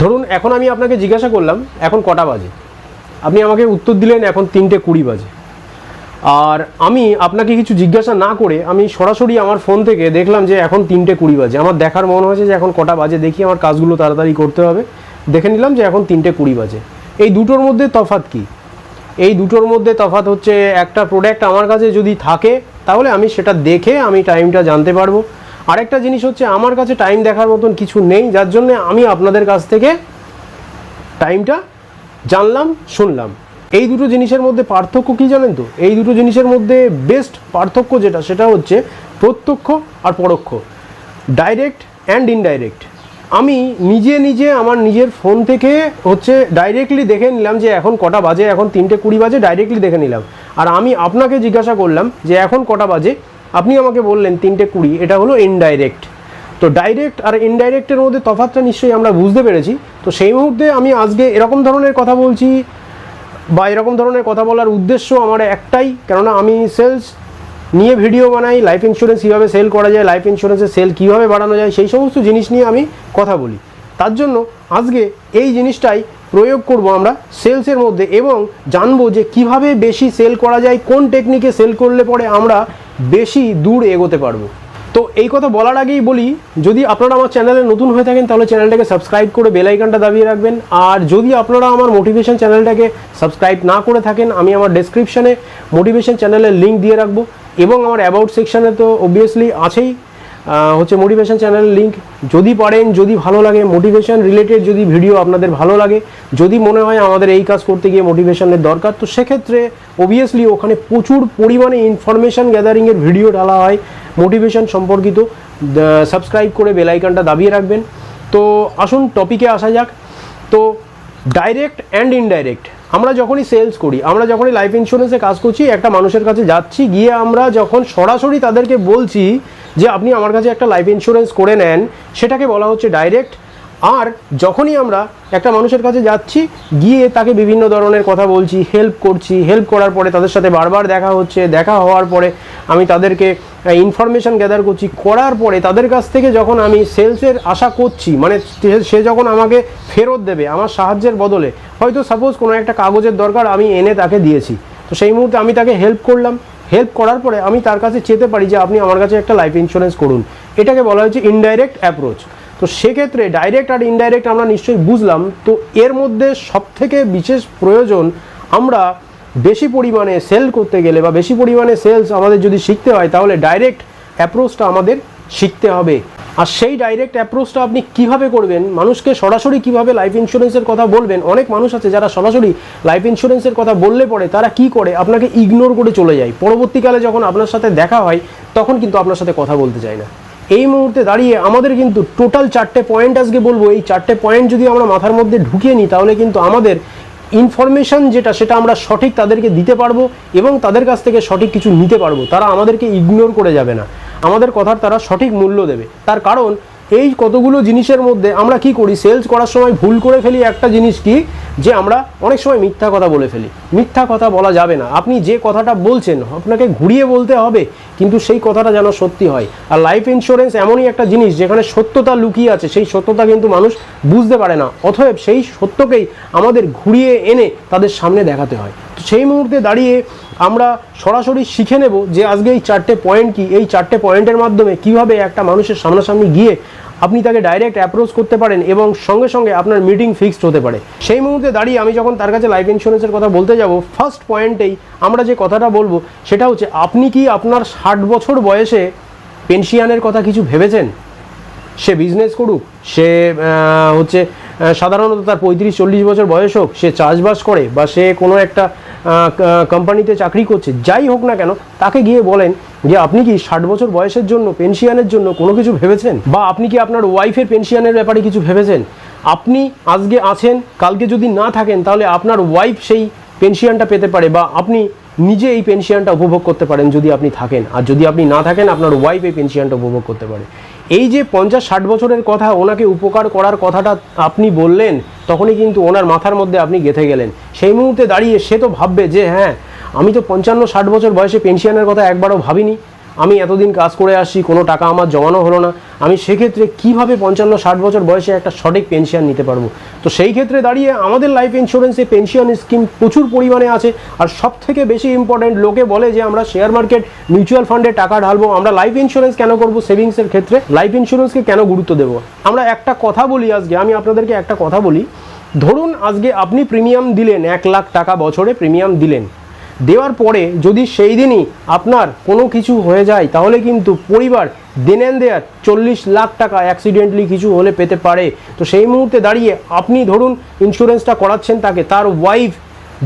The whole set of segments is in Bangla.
ধরুন, এখন আমি আপনাকে জিজ্ঞাসা করলাম, এখন কটা বাজে? আপনি আমাকে উত্তর দিলেন, এখন তিনটে কুড়ি বাজে। আর আমি আপনাকে কিছু জিজ্ঞাসা না করে আমি সরাসরি আমার ফোন থেকে দেখলাম যে এখন তিনটে কুড়ি বাজে। আমার দেখার মনে হয়েছে যে এখন কটা বাজে, দেখি আমার কাজগুলো তাড়াতাড়ি করতে হবে। দেখে নিলাম যে এখন তিনটে কুড়ি বাজে। এই দুটোর মধ্যে তফাৎ কি? এই দুটোর মধ্যে তফাৎ হচ্ছে একটা প্রোডাক্ট আমার কাছে যদি থাকে, তাহলে আমি সেটা দেখে আমি টাইমটা জানতে পারব। আরেকটা জিনিস হচ্ছে, আমার কাছে টাইম দেখার মতন কিছু নেই, যার জন্য আমি আপনাদের কাছ থেকে টাইমটা জানলাম, শুনলাম। এই দুটো জিনিসের মধ্যে পার্থক্য কি জানেন তো? এই দুটো জিনিসের মধ্যে বেস্ট পার্থক্য যেটা, সেটা হচ্ছে প্রত্যক্ষ আর পরোক্ষ। ডাইরেক্ট অ্যান্ড ইনডাইরেক্ট আমি নিজে নিজে আমার নিজের ফোন থেকে হচ্ছে ডাইরেক্টলি দেখে নিলাম যে এখন কটা বাজে, এখন তিনটে কুড়ি বাজে ডাইরেক্টলি দেখে নিলাম। আর আমি আপনাকে জিজ্ঞাসা করলাম যে এখন কটা বাজে আপনি আমাকে বললেন তিনটে কুড়ি, এটা হলো ইনডাইরেক্ট তো ডাইরেক্ট আর ইনডাইরেক্টের মধ্যে তফাৎটা নিশ্চয়ই আমরা বুঝতে পেরেছি। তো সেই মুহূর্তে আমি আজকে এরকম ধরনের কথা বলছি বা এরকম ধরনের কথা বলার উদ্দেশ্য আমার একটাই, কেননা আমি সেলস নিয়ে ভিডিও বানাই লাইফ ইন্স্যুরেন্স কীভাবে সেল করা যায় লাইফ ইন্স্যুরেন্সের সেল কীভাবে বাড়ানো যায়, সেই সমস্ত জিনিস নিয়ে আমি কথা বলি। তার জন্য আজকে এই জিনিসটাই প্রয়োগ করব আমরা সেলসের মধ্যে এবং জানব যে কীভাবে বেশি সেল করা যায়, কোন টেকনিকে সেল করলে পরে আমরা বেশি দূর এগোতে পারব। তো এই কথা বলার আগেই বলি, যদি আপনারা আমার চ্যানেলে নতুন হয়ে থাকেন, তাহলে চ্যানেলটাকে সাবস্ক্রাইব করে বেলাইকানটা দাবিয়ে রাখবেন। আর যদি আপনারা আমার মোটিভেশান চ্যানেলটাকে সাবস্ক্রাইব না করে থাকেন, আমি আমার ডেসক্রিপশানে মোটিভেশন চ্যানেলের লিঙ্ক দিয়ে রাখব। এবং আমার অ্যাবাউট সেকশানে তো অবভিয়াসলি আছেই। হচ্ছে মোটিভেশন চ্যানেলের লিঙ্ক যদি পারেন, যদি ভালো লাগে মোটিভেশন রিলেটেড যদি ভিডিও আপনাদের ভালো লাগে, যদি মনে হয় আমাদের এই কাজ করতে গিয়ে মোটিভেশনের দরকার, তো সেক্ষেত্রে অবভিয়াসলি ওখানে প্রচুর পরিমাণে ইনফরমেশন গ্যাদারিংয়ের ভিডিও ডালা হয় মোটিভেশন সম্পর্কিত। সাবস্ক্রাইব করে বেলাইকানটা দাবিয়ে রাখবেন। তো আসুন টপিকে আসা যাক। তো ডাইরেক্ট অ্যান্ড ইনডাইরেক্ট আমরা যখনই সেলস করি, আমরা যখনই লাইফ ইন্স্যুরেন্সে কাজ করছি, একটা মানুষের কাছে যাচ্ছি, গিয়ে আমরা যখন সরাসরি তাদেরকে বলছি যে আপনি আমার কাছে একটা লাইফ ইন্স্যুরেন্স করে নেন, সেটাকে বলা হচ্ছে ডাইরেক্ট আর যখনই আমরা একটা মানুষের কাছে যাচ্ছি, গিয়ে তাকে বিভিন্ন ধরনের কথা বলছি হেল্প করছি হেল্প করার পরে তাদের সাথে বারবার দেখা হচ্ছে, দেখা হওয়ার পরে আমি তাদেরকে ইনফরমেশান গ্যাদার করছি, করার পরে তাদের কাছ থেকে যখন আমি সেলসের আশা করছি মানে সে- যখন আমাকে ফেরত দেবে, আমার সাহায্যের বদলে, হয়তো সাপোজ কোনো একটা কাগজের দরকার আমি এনে তাকে দিয়েছি। তো সেই মুহূর্তে আমি তাকে হেল্প করলাম। হেল্প করার পরে আমি তার কাছে চেতে পারি যে আপনি আমার কাছে একটা লাইফ ইন্স্যুরেন্স করুন। এটাকে বলা হয়েছে ইনডাইরেক্ট অ্যাপ্রোচ তো সেক্ষেত্রে ডাইরেক্ট আর ইনডাইরেক্ট আমরা নিশ্চয়ই বুঝলাম। তো এর মধ্যে সবথেকে বিশেষ প্রয়োজন আমরা বেশি পরিমাণে সেল করতে গেলে বা বেশি পরিমাণে সেলস আমাদের যদি শিখতে হয়, তাহলে ডাইরেক্ট অ্যাপ্রোচটা আমাদের শিখতে হবে। আর সেই ডাইরেক্ট অ্যাপ্রোচটা আপনি কীভাবে করবেন? মানুষকে সরাসরি কীভাবে লাইফ ইন্স্যুরেন্সের কথা বলবেন? অনেক মানুষ আছে যারা সরাসরি লাইফ ইন্স্যুরেন্সের কথা বললে পরে তারা কি করে? আপনাকে ইগনোর করে চলে যায়। পরবর্তীকালে যখন আপনার সাথে দেখা হয়, তখন কিন্তু আপনার সাথে কথা বলতে চায় না। এই মুহূর্তে দাঁড়িয়ে আমাদের কিন্তু টোটাল চারটে পয়েন্ট আজকে বলব। এই চারটে পয়েন্ট যদি আমরা মাথার মধ্যে ঢুকিয়ে নিই, তাহলে কিন্তু আমাদের ইনফরমেশন যেটা, সেটা আমরা সঠিক তাদেরকে দিতে পারব এবং তাদের কাছ থেকে সঠিক কিছু নিতে পারব। তারা আমাদেরকে ইগনোর করে যাবে না। আমাদের কথার তারা সঠিক মূল্য দেবে। তার কারণ, এই কতগুলো জিনিসের মধ্যে আমরা কি করি? সেলস করার সময় ভুল করে ফেলি একটা জিনিস কি? যে আমরা অনেক সময় মিথ্যা কথা বলে ফেলি। মিথ্যা কথা বলা যাবে না। আপনি যে কথাটা বলছেন, আপনাকে ঘুরিয়ে বলতে হবে, কিন্তু সেই কথাটা যেন সত্যি হয়। আর লাইফ ইন্স্যুরেন্স এমনই একটা জিনিস, যেখানে সত্যতা লুকিয়ে আছে। সেই সত্যতা কিন্তু মানুষ বুঝতে পারে না। অতএব সেই সত্যকেই আমাদের ঘুরিয়ে এনে তাদের সামনে দেখাতে হয়। তো সেই মুহূর্তে দাঁড়িয়ে আমরা সরাসরি শিখে নেব যে আজকে এই চারটে পয়েন্ট কি, এই চারটে পয়েন্টের মাধ্যমে কীভাবে একটা মানুষের সামনাসামনি গিয়ে আপনি তাকে ডাইরেক্ট অ্যাপ্রোচ করতে পারেন এবং সঙ্গে সঙ্গে আপনার মিটিং ফিক্সড হতে পারে। সেই মুহূর্তে দাঁড়িয়ে আমি যখন তার কাছে লাইফ ইন্স্যুরেন্সের কথা বলতে যাব ফার্স্ট পয়েন্টেই আমরা যে কথাটা বলব সেটা হচ্ছে, আপনি কি আপনার ষাট বছর বয়সে পেনশিয়ানের কথা কিছু ভেবেছেন? সে বিজনেস করুক, সে হচ্ছে সাধারণত তার পঁয়ত্রিশ, চল্লিশ বছর বয়স হোক, সে চাষবাস করে বা সে কোনো একটা কোম্পানিতে চাকরি করছে, যাই হোক না কেন, তাকে গিয়ে বলেন যে, আপনি কি ষাট বছর বয়সের জন্য পেনশিয়ানের জন্য কোনো কিছু ভেবেছেন? বা আপনি কি আপনার ওয়াইফের পেনশিয়ানের ব্যাপারে কিছু ভেবেছেন? আপনি আজকে আছেন, কালকে যদি না থাকেন, তাহলে আপনার ওয়াইফ সেই পেনশিয়ানটা পেতে পারে বা আপনি নিজে এই পেনশিয়ানটা উপভোগ করতে পারেন যদি আপনি থাকেন। আর যদি আপনি না থাকেন, আপনার ওয়াইফ এই পেনশিয়ানটা উপভোগ করতে পারে। এই যে পঞ্চাশ ষাট বছরের কথা ওনাকে উপকার করার কথাটা আপনি বললেন, তখনই কিন্তু ওনার মাথার মধ্যে আপনি গেঁথে গেলেন। সেই মুহূর্তে দাঁড়িয়ে সে তো ভাববে যে হ্যাঁ আমি তো পঞ্চান্ন ষাট বছর বয়সে পেনশিয়ানের কথা একবারও ভাবিনি। আমি এতদিন কাজ করে আসছি কোনো টাকা আমার জমানো হলো না। আমি সেক্ষেত্রে কীভাবে পঞ্চান্ন, ষাট বছর বয়সে একটা সঠিক পেনশন নিতে পারব? তো সেই ক্ষেত্রে দাঁড়িয়ে আমাদের লাইফ ইন্স্যুরেন্সে পেনশন স্কিম প্রচুর পরিমাণে আছে। আর সব থেকে বেশি ইম্পর্টেন্ট লোকে বলে যে আমরা শেয়ার মার্কেট মিউচুয়াল ফান্ডে টাকা ঢালবো। আমরা লাইফ ইন্স্যুরেন্স কেন করব? সেভিংসের ক্ষেত্রে লাইফ ইন্স্যুরেন্সকে কেন গুরুত্ব দেবো? আমরা একটা কথা বলি আজকে, আমি আপনাদেরকে একটা কথা বলি। ধরুন আজকে আপনি প্রিমিয়াম দিলেন, এক লাখ টাকা বছরে প্রিমিয়াম দিলেন। দেওয়ার পরে যদি সেই দিনই আপনার কোনো কিছু হয়ে যায়, তাহলে কিন্তু পরিবার দেনেন দেয়ার চল্লিশ লাখ টাকা অ্যাক্সিডেন্টলি কিছু হলে পেতে পারে। তো সেই মুহূর্তে দাঁড়িয়ে আপনি ধরুন ইন্স্যুরেন্সটা করাচ্ছেন তাকে, তার ওয়াইফ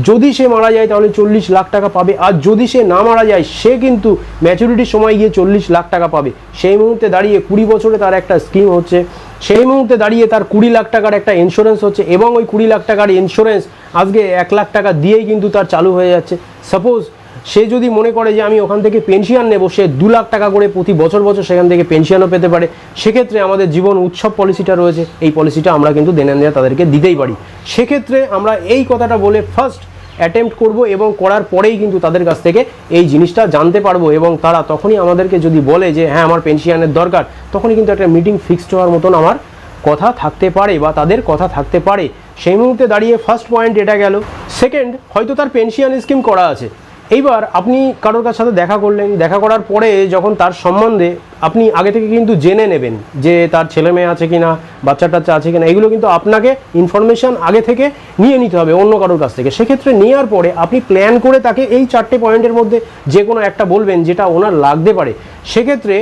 যদি সে মারা যায় তাহলে চল্লিশ লাখ টাকা পাবে। আর যদি সে না মারা যায়, সে কিন্তু ম্যাচুরিটির সময় গিয়ে চল্লিশ লাখ টাকা পাবে। সেই মুহূর্তে দাঁড়িয়ে কুড়ি বছরে তার একটা স্কিম হচ্ছে। সেই মুহূর্তে দাঁড়িয়ে তার কুড়ি লাখ টাকার একটা ইন্স্যুরেন্স হচ্ছে এবং ওই কুড়ি লাখ টাকার ইন্স্যুরেন্স আজকে এক লাখ টাকা দিয়েই কিন্তু তার চালু হয়ে যাচ্ছে। সাপোজ সে যদি মনে করে যে আমি ওখান থেকে পেনশন নেব, সে দু লাখ টাকা করে প্রতি বছর বছর সেখান থেকে পেনশনও পেতে পারে। সেক্ষেত্রে আমাদের জীবন উৎসব পলিসিটা রয়েছে, এই পলিসিটা আমরা কিন্তু দেনেন দেয়া তাদেরকে দিতেই পারি। সেক্ষেত্রে আমরা এই কথাটা বলে ফার্স্ট অ্যাটেম্প্ট করব এবং করার পরেই কিন্তু তাদের কাছ থেকে এই জিনিসটা জানতে পারব এবং তারা তখনই আমাদেরকে যদি বলে যে হ্যাঁ আমার পেনশনের দরকার, তখনই কিন্তু একটা মিটিং ফিক্সড হওয়ার মতন আমার কথা থাকতে পারে বা তাদের কথা থাকতে পারে। সেই মুহূর্তে দাঁড়িয়ে ফার্স্ট পয়েন্ট এটা গেল। সেকেন্ড হয়তো তার পেনশন স্কিম করা আছে। এইবার আপনি কারোর কার সাথে দেখা করলেন, দেখা করার পরে যখন তার সম্বন্ধে আপনি আগে থেকে কিন্তু জেনে নেবেন যে তার ছেলে মেয়ে আছে কিনা, বাচ্চা টাচ্চা আছে কিনা, এগুলো কিন্তু আপনাকে ইনফরমেশন আগে থেকে নিয়ে নিতে হবে অন্য কারোর কাছ থেকে। সেক্ষেত্রে নেওয়ার পরে আপনি প্ল্যান করে তাকে এই চারটে পয়েন্টের মধ্যে যে কোনো একটা বলবেন যেটা ওনার লাগতে পারে। সেক্ষেত্রে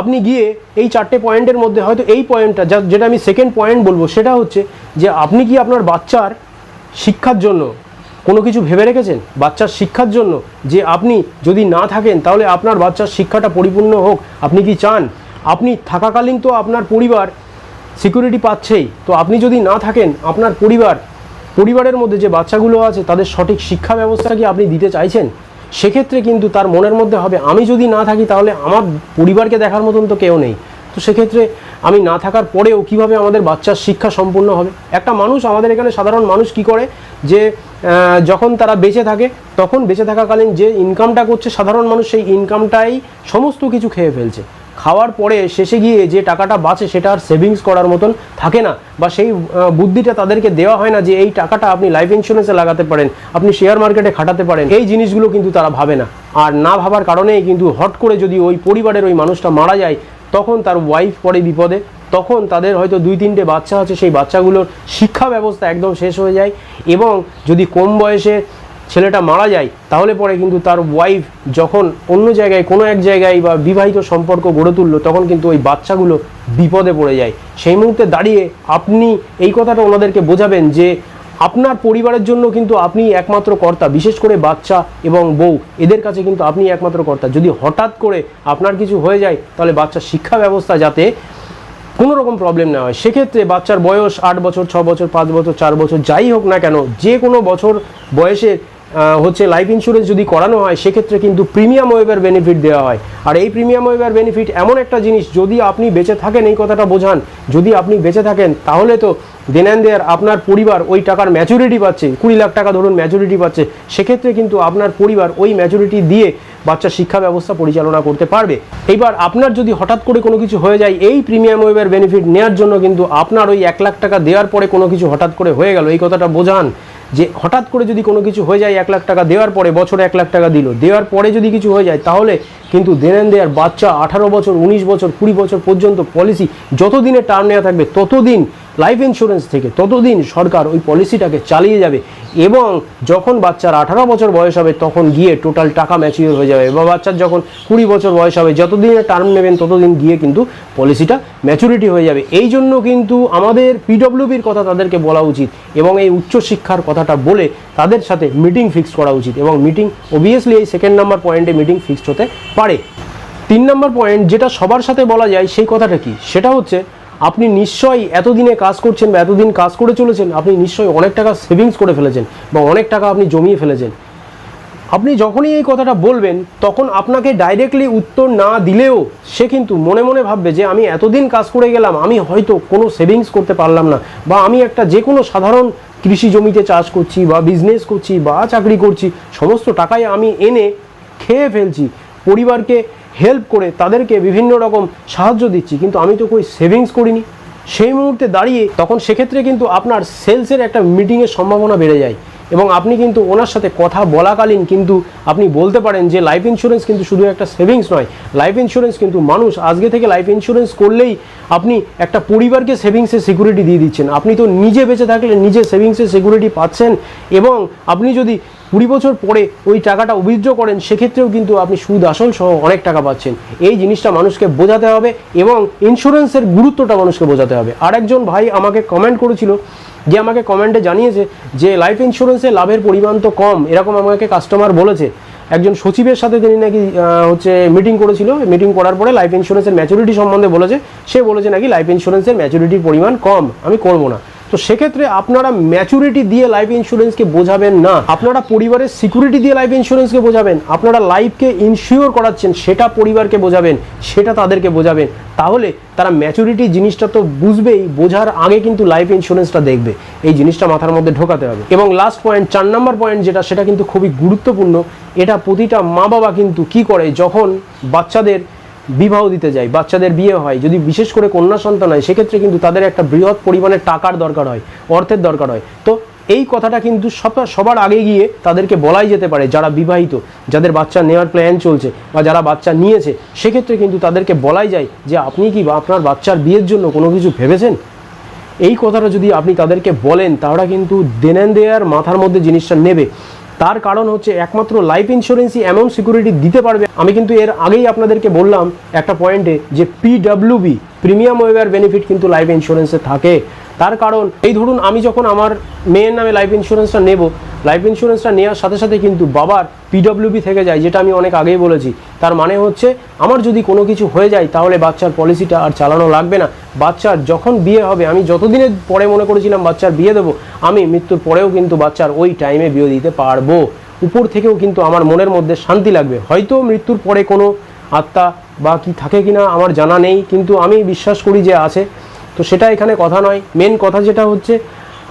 আপনি গিয়ে এই চারটে পয়েন্টের মধ্যে হয়তো এই পয়েন্টটা যা, যেটা আমি সেকেন্ড পয়েন্ট বলব, সেটা হচ্ছে যে আপনি কি আপনার বাচ্চার শিক্ষার জন্য কোনো কিছু ভেবে রেখেছেন বাচ্চার শিক্ষার জন্য? যে আপনি যদি না থাকেন, তাহলে আপনার বাচ্চার শিক্ষাটা পরিপূর্ণ হোক। আপনি কি চান? আপনি থাকাকালীন তো আপনার পরিবার সিকিউরিটি পাচ্ছেই। তো আপনি যদি না থাকেন, আপনার পরিবার, পরিবারের মধ্যে যে বাচ্চাগুলো আছে, তাদের সঠিক শিক্ষা ব্যবস্থা কি আপনি দিতে চাইছেন? সেক্ষেত্রে কিন্তু তার মনের মধ্যে হবে, আমি যদি না থাকি, তাহলে আমার পরিবারকে দেখার মতন তো কেউ নেই। তো সেক্ষেত্রে আমি না থাকার পরেও কীভাবে আমাদের বাচ্চার শিক্ষা সম্পূর্ণ হবে? একটা মানুষ, আমাদের এখানে সাধারণ মানুষ কি করে? যে যখন তারা বেঁচে থাকে, তখন বেঁচে থাকাকালীন যে ইনকামটা করছে, সাধারণ মানুষ সেই ইনকামটাই সমস্ত কিছু খেয়ে ফেলছে। খাওয়ার পরে শেষে গিয়ে যে টাকাটা বাঁচে, সেটা আর সেভিংস করার মতন থাকে না বা সেই বুদ্ধিটা তাদেরকে দেওয়া হয় না যে, এই টাকাটা আপনি লাইফ ইন্স্যুরেন্সে লাগাতে পারেন, আপনি শেয়ার মার্কেটে খাটাতে পারেন। এই জিনিসগুলো কিন্তু তারা ভাবে না। আর না ভাবার কারণেই কিন্তু হট করে যদি ওই পরিবারের ওই মানুষটা মারা যায় তখন তার ওয়াইফ পড়ে বিপদে, তখন তাদের হয়তো দুই তিনটে বাচ্চা আছে, সেই বাচ্চাগুলোর শিক্ষা ব্যবস্থা একদম শেষ হয়ে যায় এবং যদি কম বয়সে ছেলেটা মারা যায়, তাহলে পরে কিন্তু তার ওয়াইফ যখন অন্য জায়গায়, কোনো এক জায়গায় বা বিবাহিত সম্পর্ক গড়ে তুললো, তখন কিন্তু ওই বাচ্চাগুলো বিপদে পড়ে যায়। সেই মুহূর্তে দাঁড়িয়ে আপনি এই কথাটা ওনাদেরকে বোঝাবেন যে আপনার পরিবারের জন্য কিন্তু আপনি একমাত্র কর্তা, বিশেষ করে বাচ্চা এবং বউ। এদের কাছে কিন্তু আপনি একমাত্র কর্তা। যদি হঠাৎ করে আপনার কিছু হয়ে যায়, তাহলে বাচ্চার শিক্ষা ব্যবস্থা যাতে কোনো রকম প্রবলেম না হয়। সেক্ষেত্রে বাচ্চার বয়স আট বছর, ছ বছর, পাঁচ বছর, চার বছর, যাই হোক না কেন, যে কোনো বছর বয়সে হচ্ছে লাইফ ইন্স্যুরেন্স যদি করানো হয়, সেক্ষেত্রে কিন্তু প্রিমিয়াম ওয়েবার বেনিফিট দেওয়া হয়। আর এই প্রিমিয়াম ওয়েবার বেনিফিট এমন একটা জিনিস, যদি আপনি বেঁচে থাকেন, এই কথাটা বোঝান, যদি আপনি বেঁচে থাকেন, তাহলে তো দেন দেয়ার আপনার পরিবার ওই টাকার ম্যাচুরিটি পাচ্ছে, কুড়ি লাখ টাকা ধরুন ম্যাচুরিটি পাচ্ছে, সেক্ষেত্রে কিন্তু আপনার পরিবার ওই ম্যাচুরিটি দিয়ে বাচ্চার শিক্ষা ব্যবস্থা পরিচালনা করতে পারবে। এইবার আপনার যদি হঠাৎ করে কোনো কিছু হয়ে যায়, এই প্রিমিয়াম ওয়েবার বেনিফিট নেওয়ার জন্য কিন্তু আপনার ওই এক লাখ টাকা দেওয়ার পরে কোনো কিছু হঠাৎ করে হয়ে গেল, এই কথাটা বোঝান। যে হঠাৎ করে যদি কোনো কিছু হয়ে যায়, এক লাখ টাকা দেওয়ার পরে বছরে এক লাখ টাকা দিল, দেওয়ার পরে যদি কিছু হয়ে যায়, তাহলে কিন্তু দেনেন দেয়ার বাচ্চা আঠারো বছর, উনিশ বছর, কুড়ি বছর পর্যন্ত পলিসি যতদিনের টার্ম নেওয়া থাকবে, ততদিন লাইফ ইন্স্যুরেন্স থেকে ততদিন সরকার ওই পলিসিটাকে চালিয়ে যাবে এবং যখন বাচ্চার আঠারো বছর বয়স হবে, তখন গিয়ে টোটাল টাকা ম্যাচিওর হয়ে যাবে। বা বাচ্চার যখন কুড়ি বছর বয়স হবে যতদিনের টার্ম নেবেন, ততদিন গিয়ে কিন্তু পলিসিটা ম্যাচুরিটি হয়ে যাবে। এই জন্য কিন্তু আমাদের পিডব্লিউবির কথা তাদেরকে বলা উচিত এবং এই উচ্চশিক্ষার কথাটা বলে তাদের সাথে মিটিং ফিক্স করা উচিত এবং মিটিং অবভিয়াসলি এই সেকেন্ড নাম্বার পয়েন্টে মিটিং ফিক্সড হতে পারে। তিন নম্বর পয়েন্ট যেটা সবার সাথে বলা যায় সেই কথাটা কি? সেটা হচ্ছে আপনি নিশ্চয়ই এতদিনে কাজ করছেন বা এতদিন কাজ করে চলেছেন, আপনি নিশ্চয়ই অনেক টাকা সেভিংস করে ফেলেছেন বা অনেক টাকা আপনি জমিয়ে ফেলেছেন। আপনি যখনই এই কথাটা বলবেন, তখন আপনাকে ডাইরেক্টলি উত্তর না দিলেও সে কিন্তু মনে মনে ভাববে যে, আমি এতদিন কাজ করে গেলাম, আমি হয়তো কোনো সেভিংস করতে পারলাম না বা আমি একটা যে কোনো সাধারণ কৃষি জমিতে চাষ করছি বা বিজনেস করছি বা চাকরি করছি, সমস্ত টাকাই আমি এনে খেয়ে ফেলছি। পরিবারকে হেল্প করে তাদেরকে বিভিন্ন রকম সাহায্য দিচ্ছি। কিন্তু আমি তো কই সেভিংস করিনি। সেই মুহূর্তে দাঁড়িয়ে তখন সেক্ষেত্রে কিন্তু আপনার সেলসের একটা মিটিংয়ের সম্ভাবনা বেড়ে যায়। এবং আপনি কিন্তু ওনার সাথে কথা বলাকালীন কিন্তু আপনি বলতে পারেন যে লাইফ ইন্স্যুরেন্স কিন্তু শুধু একটা সেভিংস নয়। লাইফ ইন্স্যুরেন্স কিন্তু মানুষ আজকে থেকে লাইফ ইন্স্যুরেন্স করলেই আপনি একটা পরিবারকে সেভিংসের সিকিউরিটি দিয়ে দিচ্ছেন। আপনি তো নিজে বেঁচে থাকলে নিজে সেভিংসের সিকিউরিটি পাচ্ছেন এবং আপনি যদি কুড়ি বছর পরে ওই টাকাটা উইথড্র করেন, সেক্ষেত্রেও কিন্তু আপনি সুদ আসল সহ অনেক টাকা পাচ্ছেন। এই জিনিসটা মানুষকে বোঝাতে হবে এবং ইন্স্যুরেন্সের গুরুত্বটা মানুষকে বোঝাতে হবে। আরেকজন ভাই আমাকে কমেন্ট করেছিল যে আমাকে কমেন্টে জানিয়েছে যে লাইফ ইন্স্যুরেন্সে লাভের পরিমাণ তো কম, এরকম আমাকে কাস্টমার বলেছে। একজন সচিবের সাথে তিনি নাকি হচ্ছে মিটিং করেছিল। মিটিং করার পরে লাইফ ইন্স্যুরেন্সের ম্যাচুরিটি সম্বন্ধে বলেছে। সে বলেছে নাকি লাইফ ইন্স্যুরেন্সের ম্যাচুরিটির পরিমাণ কম। আমি করব না। তো সেক্ষেত্রে আপনারা ম্যাচুরিটি দিয়ে লাইফ ইন্স্যুরেন্সকে বোঝাবেন না। আপনারা পরিবারের সিকিউরিটি দিয়ে লাইফ ইন্স্যুরেন্সকে বোঝাবেন। আপনারা লাইফকে ইনশিওর করাচ্ছেন, সেটা পরিবারকে বোঝাবেন, সেটা তাদেরকে বোঝাবেন। তাহলে তারা ম্যাচুরিটি জিনিসটা তো বুঝবেই, বোঝার আগে কিন্তু লাইফ ইন্স্যুরেন্সটা দেখবে। এই জিনিসটা মাথার মধ্যে ঢোকাতে হবে। এবং লাস্ট পয়েন্ট চার নম্বর পয়েন্ট যেটা, সেটা কিন্তু খুবই গুরুত্বপূর্ণ। এটা প্রতিটা মা বাবা কিন্তু কি করে, যখন বাচ্চাদের বিবাহ দিতে যায়, বাচ্চাদের বিয়ে হয়, যদি বিশেষ করে কন্যা সন্তান হয়, সেক্ষেত্রে কিন্তু তাদের একটা বৃহৎ পরিমাণে টাকার দরকার হয়, অর্থের দরকার হয়। তো এই কথাটা কিন্তু সব- সবার আগে গিয়ে তাদেরকে বলাই যেতে পারে যারা বিবাহিত, যাদের বাচ্চা নেওয়ার প্ল্যান চলছে বা যারা বাচ্চা নিয়েছে, সেক্ষেত্রে কিন্তু তাদেরকে বলাই যায় যে আপনি কি বা আপনার বাচ্চার বিয়ের জন্য কোনো কিছু ভেবেছেন? এই কথাটা যদি আপনি তাদেরকে বলেন, তারা কিন্তু দেনেন দেয়ার মাথার মধ্যে জিনিসটা নেবে। তার কারণ হচ্ছে একমাত্র লাইফ ইন্স্যুরেন্সই এমন সিকিউরিটি দিতে পারবে। আমি কিন্তু এর আগেই আপনাদেরকে বললাম একটা পয়েন্টে যে পিডাব্লিউবি প্রিমিয়াম ওয়েভার বেনিফিট কিন্তু লাইফ ইন্স্যুরেন্সে থাকে। তার কারণ, এই ধরুন আমি যখন আমার মেয়ের নামে লাইফ ইন্স্যুরেন্সটা নেব লাইফ ইন্স্যুরেন্সটা নেওয়ার সাথে সাথে কিন্তু বাবার পিডব্লিউবি থেকে যায়, যেটা আমি অনেক আগেই বলেছি। তার মানে হচ্ছে, আমার যদি কোনো কিছু হয়ে যায়, তাহলে বাচ্চার পলিসিটা আর চালানো লাগবে না। বাচ্চার যখন বিয়ে হবে, আমি যতদিনের পরে মনে করেছিলাম বাচ্চার বিয়ে দেবো, আমি মৃত্যুর পরেও কিন্তু বাচ্চার ওই টাইমে বিয়ে দিতে পারব। উপর থেকেও কিন্তু আমার মনের মধ্যে শান্তি লাগবে। হয়তো মৃত্যুর পরে কোনো আত্মা বা কি থাকে কিনা আমার জানা নেই, কিন্তু আমি বিশ্বাস করি যে আছে। তো সেটা এখানে কথা নয়। মেন কথা যেটা হচ্ছে,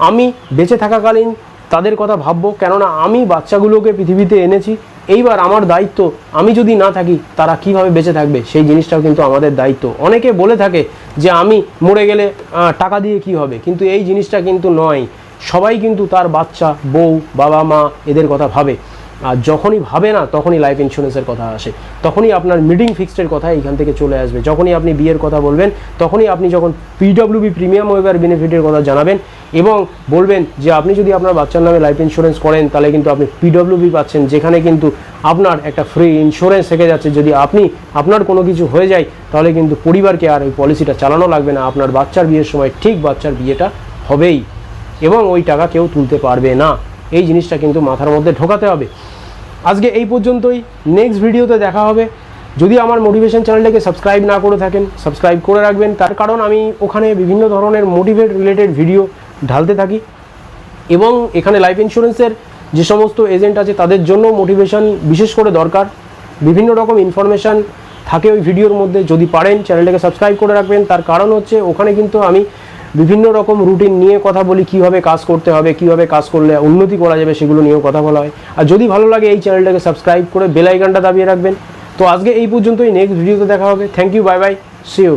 আমি বেঁচে থাকাকালীন তাদের কথা ভাববো, কেননা আমি বাচ্চাগুলোকে পৃথিবীতে এনেছি। এইবার আমার দায়িত্ব, আমি যদি না থাকি, তারা কীভাবে বেঁচে থাকবে? সেই জিনিসটাও কিন্তু আমাদের দায়িত্ব। অনেকে বলে থাকে যে, আমি মরে গেলে টাকা দিয়ে কি হবে? কিন্তু এই জিনিসটা কিন্তু নয়। সবাই কিন্তু তার বাচ্চা, বউ, বাবা, মা এদের কথা ভাবে। আর যখনই ভাবে না, তখনই লাইফ ইন্স্যুরেন্সের কথা আসে। তখনই আপনার মিডিং ফিক্সডের কথা এখান থেকে চলে আসবে। যখনই আপনি বিয়ের কথা বলবেন, তখনই আপনি যখন পিডব্লিউবি প্রিমিয়াম ওয়েভার বেনিফিটের কথা জানাবেন এবং বলবেন যে, আপনি যদি আপনার বাচ্চার নামে লাইফ ইন্স্যুরেন্স করেন, তাহলে কিন্তু আপনি পিডব্লিউবি পাচ্ছেন, যেখানে কিন্তু আপনার একটা ফ্রি ইন্স্যুরেন্স থেকে যাচ্ছে। যদি আপনি, আপনার কোনো কিছু হয়ে যায়, তাহলে কিন্তু পরিবারকে আর ওই পলিসিটা চালানো লাগবে না। আপনার বাচ্চার বিয়ের সময় ঠিক বাচ্চার বিয়েটা হবেই এবং ওই টাকা কেউ তুলতে পারবে না। এই জিনিসটা কিন্তু মাথার মধ্যে ঢোকাতে হবে। আজকে এই পর্যন্তই। নেক্সট ভিডিওতে দেখা হবে। যদি আমার মোটিভেশন চ্যানেলটাকে সাবস্ক্রাইব না করে থাকেন সাবস্ক্রাইব করে রাখবেন। তার কারণ আমি ওখানে বিভিন্ন ধরনের মোটিভেট রিলেটেড ভিডিও ঢালতে থাকি। এবং এখানে লাইফ ইন্স্যুরেন্সের যে সমস্ত এজেন্ট আছে, তাদের জন্য মোটিভেশন বিশেষ করে দরকার। বিভিন্ন রকম ইনফরমেশান থাকে ওই ভিডিওর মধ্যে। যদি পারেন চ্যানেলটাকে সাবস্ক্রাইব করে রাখবেন। তার কারণ হচ্ছে, ওখানে কিন্তু আমি বিভিন্ন রকম রুটিন নিয়ে কথা বলি, কীভাবে কাজ করতে হবে, কীভাবে কাজ করলে উন্নতি করা যাবে সেগুলো নিয়েও কথা বলা হয়। আর যদি ভালো লাগে এই চ্যানেলটাকে সাবস্ক্রাইব করে বেলাইকানটা দাবিয়ে রাখবেন। তো আজকে এই পর্যন্তই নেক্সট ভিডিওতে দেখা হবে। Thank you bye bye see you